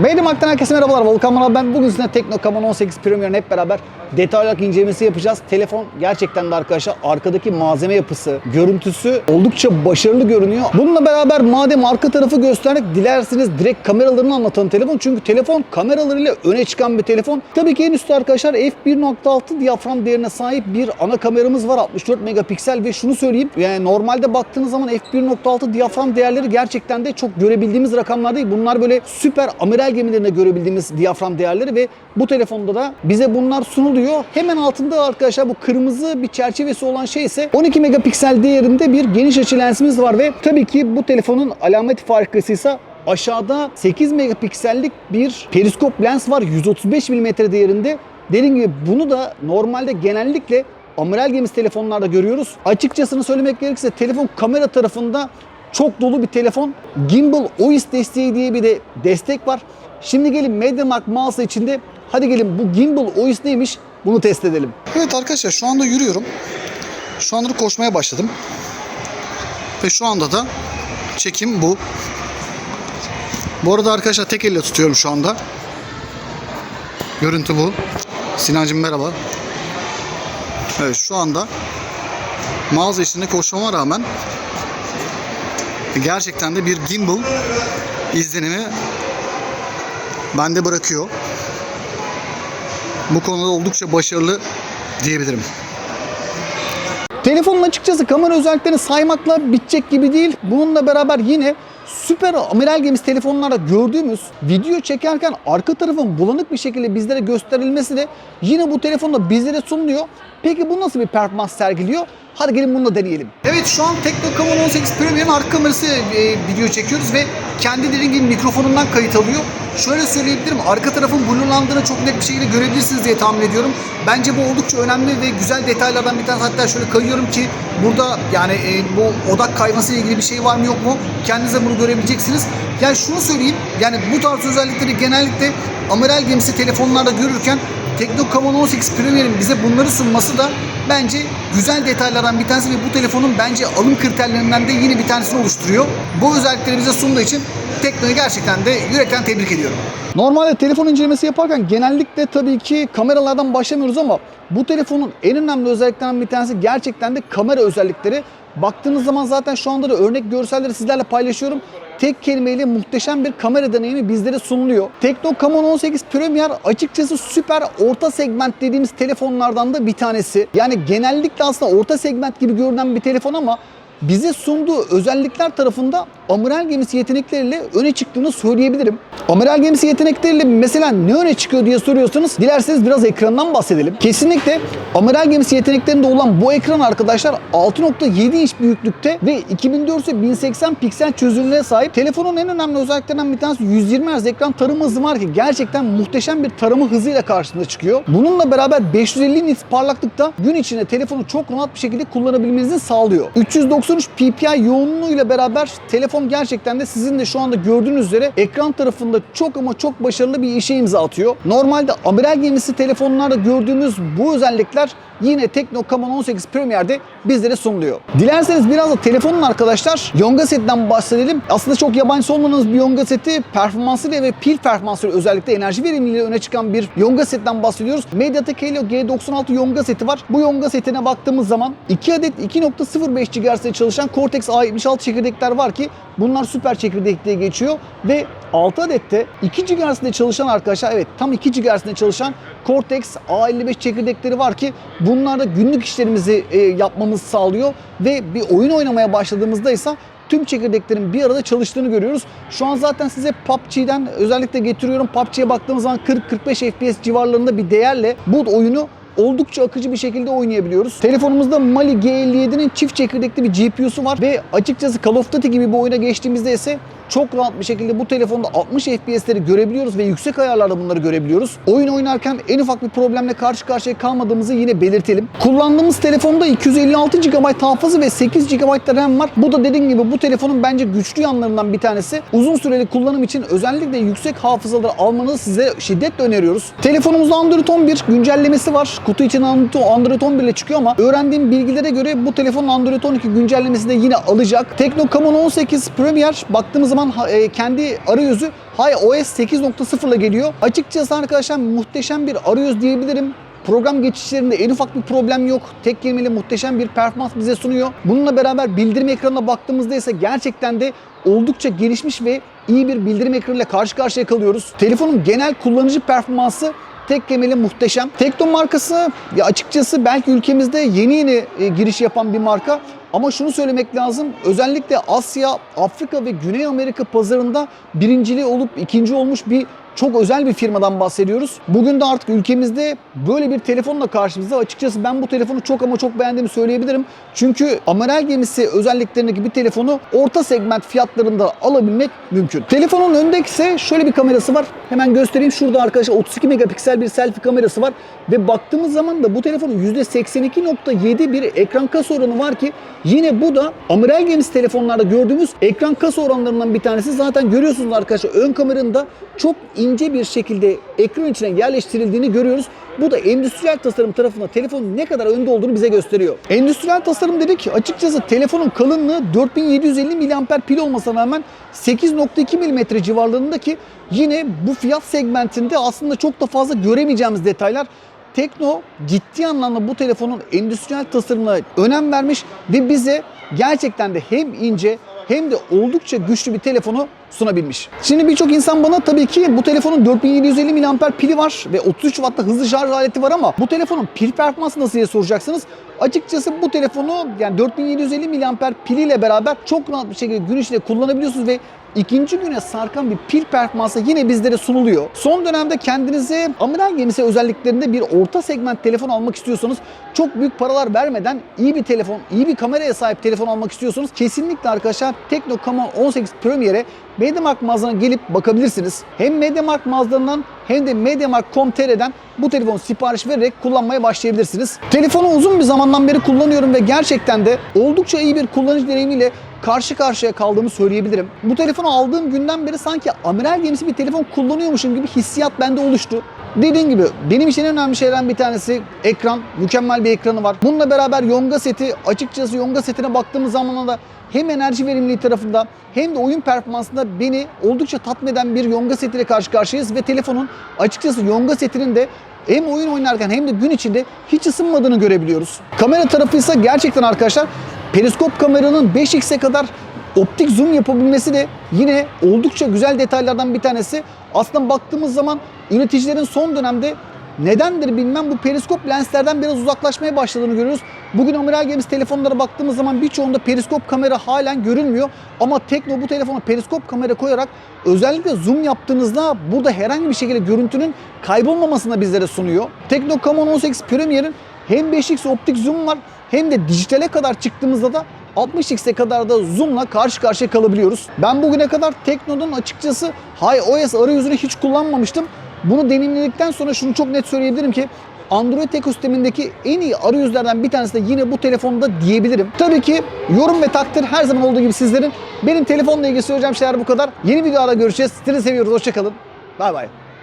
Mediamarkt'tan herkese merhabalar. Volkan Manav ben. Bugün sizinle Tekno Camon 18 Premier'ın hep beraber detaylı olarak incelemesi yapacağız. Telefon gerçekten de arkadaşlar arkadaki malzeme yapısı, görüntüsü oldukça başarılı görünüyor. Bununla beraber madem arka tarafı gösterdik dilerseniz direkt kameralarını anlatan telefon. Çünkü telefon kameralarıyla öne çıkan bir telefon. Tabii ki en üstte arkadaşlar f1.6 diyafram değerine sahip bir ana kameramız var 64 megapiksel ve şunu söyleyeyim yani normalde baktığınız zaman f1.6 diyafram değerleri gerçekten de çok görebildiğimiz rakamlar değil. Bunlar böyle süper amiral gemilerinde görebildiğimiz diyafram değerleri ve bu telefonda da bize bunlar sunuluyor. Hemen altında arkadaşlar bu kırmızı bir çerçevesi olan şey ise 12 megapiksel değerinde bir geniş açı lensimiz var ve tabii ki bu telefonun alamet farikası ise aşağıda 8 megapiksellik bir periskop lens var 135 mm değerinde. Dediğim gibi bunu da normalde genellikle amiral gemisi telefonlarda görüyoruz. Açıkçasını söylemek gerekirse telefon kamera tarafında çok dolu bir telefon. Gimbal OIS desteği diye bir de destek var. Şimdi gelin MediaMarkt mağaza içinde hadi gelin bu Gimbal OIS neymiş bunu test edelim. Evet arkadaşlar şu anda yürüyorum. Şu anda koşmaya başladım. Ve şu anda da çekim bu. Bu arada arkadaşlar tek elle tutuyorum şu anda. Görüntü bu. Sinancım merhaba. Evet şu anda mağaza içinde koşmama rağmen gerçekten de bir gimbal izlenimi bende bırakıyor. Bu konuda oldukça başarılı diyebilirim. Telefonun açıkçası kamera özelliklerini saymakla bitecek gibi değil. Bununla beraber yine süper amiral gemisi telefonlarda gördüğümüz video çekerken arka tarafın bulanık bir şekilde bizlere gösterilmesi de yine bu telefonda bizlere sunuluyor. Peki bu nasıl bir performans sergiliyor? Hadi gelin bunu da deneyelim. Evet şu an Tekno Camon 18 Premier'in arka kamerası e, video çekiyoruz ve kendi dediğim gibi mikrofonundan kayıt alıyor. Şöyle söyleyebilirim arka tarafın blurlandığını çok net bir şekilde görebilirsiniz diye tahmin ediyorum. Bence bu oldukça önemli ve güzel detaylardan bir tanesi. Hatta şöyle kayıyorum ki burada yani e, bu odak kayması ile ilgili bir şey var mı yok mu kendiniz de bunu görebileceksiniz. Yani şunu söyleyeyim yani bu tarz özellikleri genellikle amiral gemisi telefonlarda görürken Tekno Camon 18 Premier'in bize bunları sunması da bence güzel detaylardan bir tanesi ve bu telefonun bence alım kriterlerinden de yine bir tanesini oluşturuyor. Bu özellikleri bize sunduğu için Tekno'yu gerçekten de yürekten tebrik ediyorum. Normalde telefon incelemesi yaparken genellikle tabii ki kameralardan başlamıyoruz ama bu telefonun en önemli özelliklerinden bir tanesi gerçekten de kamera özellikleri. Baktığınız zaman zaten şu anda da örnek görselleri sizlerle paylaşıyorum. Tek kelimeyle muhteşem bir kamera deneyimi bizlere sunuluyor. Tekno Camon 18 Premier açıkçası süper orta segment dediğimiz telefonlardan da bir tanesi. Yani genellikle aslında orta segment gibi görünen bir telefon ama bize sunduğu özellikler tarafında amiral gemisi yetenekleriyle öne çıktığını söyleyebilirim. Amiral gemisi yetenekleriyle mesela ne öne çıkıyor diye soruyorsanız dilerseniz biraz ekrandan bahsedelim. Kesinlikle amiral gemisi yeteneklerinde olan bu ekran arkadaşlar 6.7 inç büyüklükte ve 2400 1080 piksel çözünürlüğe sahip. Telefonun en önemli özelliklerinden bir tanesi 120 Hz ekran tarama hızı var ki gerçekten muhteşem bir tarama hızıyla karşınıza çıkıyor. Bununla beraber 550 nits parlaklıkta gün içinde telefonu çok rahat bir şekilde kullanabilmenizi sağlıyor. 393 ppi yoğunluğuyla beraber telefon gerçekten de sizin de şu anda gördüğünüz üzere ekran tarafında çok ama çok başarılı bir işe imza atıyor. Normalde amiral gemisi telefonlarda gördüğümüz bu özellikler yine Tekno Camon 18 Premier'de bizlere sunuluyor. Dilerseniz biraz da telefonun arkadaşlar Yonga setinden bahsedelim. Aslında çok yabancı olmanız bir Yonga seti performansıyla ve pil performansıyla özellikle enerji verimliliğiyle öne çıkan bir Yonga setten bahsediyoruz. MediaTek Helio G96 Yonga seti var. Bu Yonga setine baktığımız zaman 2 adet 2.05 GHz'de çalışan Cortex A76 çekirdekler var ki bunlar süper çekirdek diye geçiyor ve 6 adet de 2 GHz'de çalışan arkadaşlar evet tam 2 GHz'de çalışan Cortex A55 çekirdekleri var ki bunlar da günlük işlerimizi e, yapmamızı sağlıyor ve bir oyun oynamaya başladığımızda ise tüm çekirdeklerin bir arada çalıştığını görüyoruz. Şu an zaten size PUBG'den özellikle getiriyorum. PUBG'ye baktığımız zaman 40-45 FPS civarlarında bir değerle bu oyunu oldukça akıcı bir şekilde oynayabiliyoruz. Telefonumuzda Mali G57'nin çift çekirdekli bir GPU'su var ve açıkçası Call of Duty gibi bir oyuna geçtiğimizde ise çok rahat bir şekilde bu telefonda 60 FPS'leri görebiliyoruz ve yüksek ayarlarda bunları görebiliyoruz. Oyun oynarken en ufak bir problemle karşı karşıya kalmadığımızı yine belirtelim. Kullandığımız telefonda 256 GB hafıza ve 8 GB RAM var. Bu da dediğim gibi bu telefonun bence güçlü yanlarından bir tanesi. Uzun süreli kullanım için özellikle yüksek hafızaları almanızı size şiddetle öneriyoruz. Telefonumuzda Android 11 güncellemesi var. kutu için Android 11 ile çıkıyor ama öğrendiğim bilgilere göre bu telefonun Android 12 güncellemesi de yine alacak. Tekno Camon 18 Premier baktığımız zaman ha- e, kendi arayüzü iOS 8.0 ile geliyor. Açıkçası arkadaşlar muhteşem bir arayüz diyebilirim. Program geçişlerinde en ufak bir problem yok. Tek kelimeyle muhteşem bir performans bize sunuyor. Bununla beraber bildirim ekranına baktığımızda ise gerçekten de oldukça gelişmiş ve iyi bir bildirim ekranıyla karşı karşıya kalıyoruz. Telefonun genel kullanıcı performansı tek kelimeyle muhteşem. Tekno markası ya açıkçası belki ülkemizde yeni yeni e, giriş yapan bir marka. Ama şunu söylemek lazım. Özellikle Asya, Afrika ve Güney Amerika pazarında birinciliği olup ikinci olmuş bir çok özel bir firmadan bahsediyoruz. Bugün de artık ülkemizde böyle bir telefonla karşımızda. Açıkçası ben bu telefonu çok ama çok beğendiğimi söyleyebilirim. Çünkü amiral gemisi özelliklerindeki bir telefonu orta segment fiyatlarında alabilmek mümkün. Telefonun önünde ise şöyle bir kamerası var. Hemen göstereyim. Şurada arkadaşlar 32 megapiksel bir selfie kamerası var. Ve baktığımız zaman da bu telefonun %82.7 bir ekran kasa oranı var ki yine bu da amiral gemisi telefonlarda gördüğümüz ekran kasa oranlarından bir tanesi. Zaten görüyorsunuz arkadaşlar ön kameranın da çok ince bir şekilde ekran içine yerleştirildiğini görüyoruz. Bu da endüstriyel tasarım tarafında telefonun ne kadar önde olduğunu bize gösteriyor. Endüstriyel tasarım dedik. Açıkçası telefonun kalınlığı 4750 mAh pil olmasına rağmen 8.2 mm civarlarında ki yine bu fiyat segmentinde aslında çok da fazla göremeyeceğimiz detaylar. Tekno ciddi anlamda bu telefonun endüstriyel tasarımına önem vermiş ve bize gerçekten de hem ince hem de oldukça güçlü bir telefonu sunabilmiş. Şimdi birçok insan bana tabii ki bu telefonun 4750 mAh pili var ve 33 Watt'ta hızlı şarj aleti var ama bu telefonun pil performansı nasıl diye soracaksınız. Açıkçası bu telefonu yani 4750 mAh piliyle beraber çok rahat bir şekilde gün içinde kullanabiliyorsunuz ve ikinci güne sarkan bir pil performansı yine bizlere sunuluyor. Son dönemde kendinize amiral gemisi özelliklerinde bir orta segment telefon almak istiyorsanız çok büyük paralar vermeden iyi bir telefon, iyi bir kameraya sahip telefon almak istiyorsanız kesinlikle arkadaşlar Tekno Camon 18 Premier'e MediaMarkt mağazalarına gelip bakabilirsiniz. Hem MediaMarkt mağazalarından hem de MediaMarkt.com.tr'den bu telefonu sipariş vererek kullanmaya başlayabilirsiniz. Telefonu uzun bir zamandan beri kullanıyorum ve gerçekten de oldukça iyi bir kullanıcı deneyimiyle karşı karşıya kaldığımı söyleyebilirim. Bu telefonu aldığım günden beri sanki amiral gemisi bir telefon kullanıyormuşum gibi hissiyat bende oluştu. Dediğim gibi benim için en önemli şeylerden bir tanesi ekran. Mükemmel bir ekranı var. Bununla beraber Yonga seti. Açıkçası Yonga setine baktığımız zaman da hem enerji verimliliği tarafında hem de oyun performansında beni oldukça tatmin eden bir Yonga setiyle karşı karşıyayız ve telefonun açıkçası Yonga setinin de hem oyun oynarken hem de gün içinde hiç ısınmadığını görebiliyoruz. Kamera tarafı ise gerçekten arkadaşlar periskop kameranın 5x'e kadar optik zoom yapabilmesi de yine oldukça güzel detaylardan bir tanesi. Aslında baktığımız zaman üreticilerin son dönemde nedendir bilmem bu periskop lenslerden biraz uzaklaşmaya başladığını görüyoruz. Bugün amiral gemisi telefonlara baktığımız zaman birçoğunda periskop kamera halen görülmüyor. Ama Tekno bu telefona periskop kamera koyarak özellikle zoom yaptığınızda burada herhangi bir şekilde görüntünün kaybolmamasını bizlere sunuyor. Tekno Camon 18 Premier'in hem 5x optik zoom var hem de dijitale kadar çıktığımızda da 60x'e kadar da zoom'la karşı karşıya kalabiliyoruz. Ben bugüne kadar Tekno'nun açıkçası iOS arayüzünü hiç kullanmamıştım. Bunu deneyimledikten sonra şunu çok net söyleyebilirim ki Android ekosistemindeki en iyi arayüzlerden bir tanesi de yine bu telefonda diyebilirim. Tabii ki yorum ve takdir her zaman olduğu gibi sizlerin. Benim telefonla ilgili söyleyeceğim şeyler bu kadar. Yeni videolarda görüşeceğiz. Sizi seviyoruz. Hoşçakalın. Bay bay.